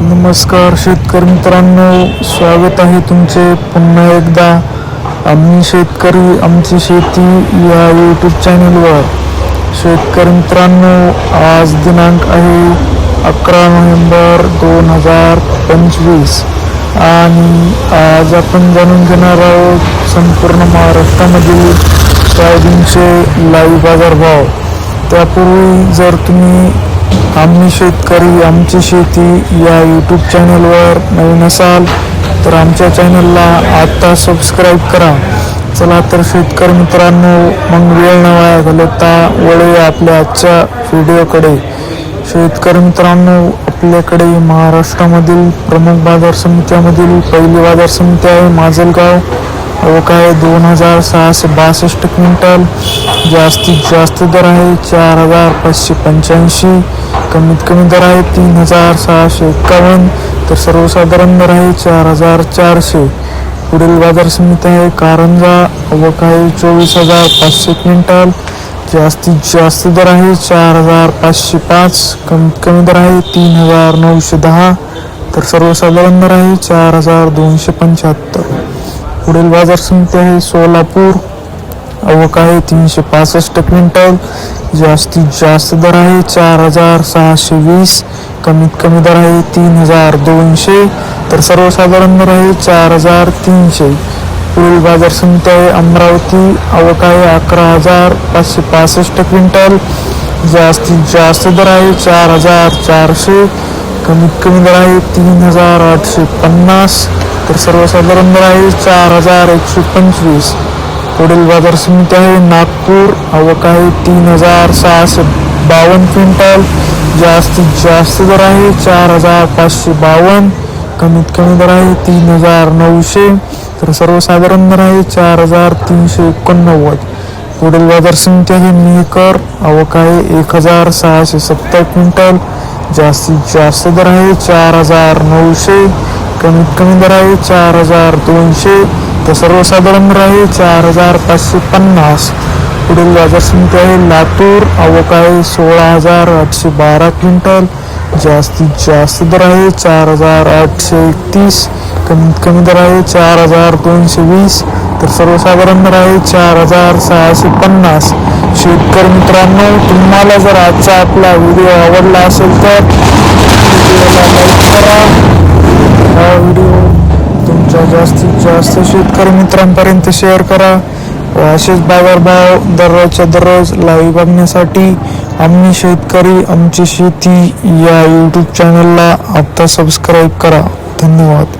नमस्कार शेतकरी मित्रांनो स्वागत आहे तुमचे पुन्हा एकदा. आम्ही शेतकरी आमची शेती या यूट्यूब चॅनलवर शेतकरी मित्रांनो आज दिनांक आहे अकरा नोव्हेंबर दोन हजार पंचवीस. आणि आज आपण जाणून घेणार आहोत संपूर्ण महाराष्ट्रामधील सोयाबीनचे लाईव्ह बाजारभाव त्यापूर्वी जर तुम्ही आम्ही शेतकरी आमची शेती या यूट्यूब चॅनलवर नवीन असाल तर आमच्या चॅनलला आत्ता सबस्क्राईब करा. चला तर शेतकरी मित्रांनो मग वेळ न वाया घालवता वळे आपल्या आजच्या व्हिडिओकडे शेतकरी मित्रांनो आपल्याकडे महाराष्ट्रामधील प्रमुख बाजार समित्यामधील पहिली बाजार समिती आहे माजलगाव. अवक आहे दोन हजार सहाशे बासष्ट क्विंटल. जास्तीत जास्त दर आहे चार हजार पाचशे पंच्याऐंशी. कमीत कमी दर आहे तीन हजार सहाशे एक्कावन्न तर सर्वसाधारण दर आहे चार हजार चारशे. पुढील बाजार समिती आहे कारंजा. अवक आहे चोवीस हजार पाचशे क्विंटल. जास्तीत जास्त दर आहे चार हजार पाचशे पाच. कमीत कमी दर आहे तीन हजार नऊशे दहा. तर सर्वसाधारण दर आहे चार हजार दोनशे पंच्याहत्तर. पुढील बाजार समिती आहे सोलापूर. अवक आहे तीनशे पासष्ट क्विंटल. जास्तीत जास्त दर आहे चार हजार सहाशे वीस. कमीत कमी दर आहे तीन हजार दोनशे. तर सर्वसाधारण दर आहे चार हजार तीनशे. पुढील बाजार समिती आहे अमरावती. अवक आहे अकरा हजार पाचशे पासष्ट क्विंटल. जास्तीत जास्त दर आहे चार हजार चारशे. कमीत कमी दर आहे तीन हजार आठशे पन्नास. तर सर्वसाधारण दर आहे चार हजार एकशे पंचवीस. पुढील बाजार समिती आहे नागपूर. आवक आहे तीन हजार सहाशे बावन्न क्विंटल. जास्तीत जास्त दर आहे चार हजार पाचशे बावन्न. कमीत कमी दर आहे तीन हजार नऊशे. तर सर्वसाधारण दर आहे चार हजार तीनशे एकोणनव्वद. पुढील बाजार समिती आहे मेहकर. आवक आहे एक हजार सहाशे सत्तर क्विंटल. जास्तीत जास्त दर आहे चार हजार नऊशे. कमीत कमी दर आहे चार हजार दोनशे तर सर्वसाधारण दर आहे चार हजार पाचशे पन्नास. पुढील बाजार समिती आहे लातूर. आवक आहे सोळा हजार आठशे बारा क्विंटल. जास्तीत जास्त दर आहे चार हजार आठशे एकतीस. कमीत कमी दर आहे चार हजार दोनशे वीस. तर सर्वसाधारण दर आहे चार हजार सहाशे पन्नास. शेतकरी मित्रांनो तुम्हाला जर आजचा आपला व्हिडिओ आवडला असेल तर व्हिडिओला लाईक करा. हा व्हिडिओ तुमच्या जास्तीत जास्त शेतकरी मित्रांपर्यंत शेअर करा व असेच बाजारभाव दररोजच्या दररोज लाईव्ह बघण्यासाठी आम्ही शेतकरी आमची शेती या यूट्यूब चॅनलला आत्ता सबस्क्राईब करा. धन्यवाद.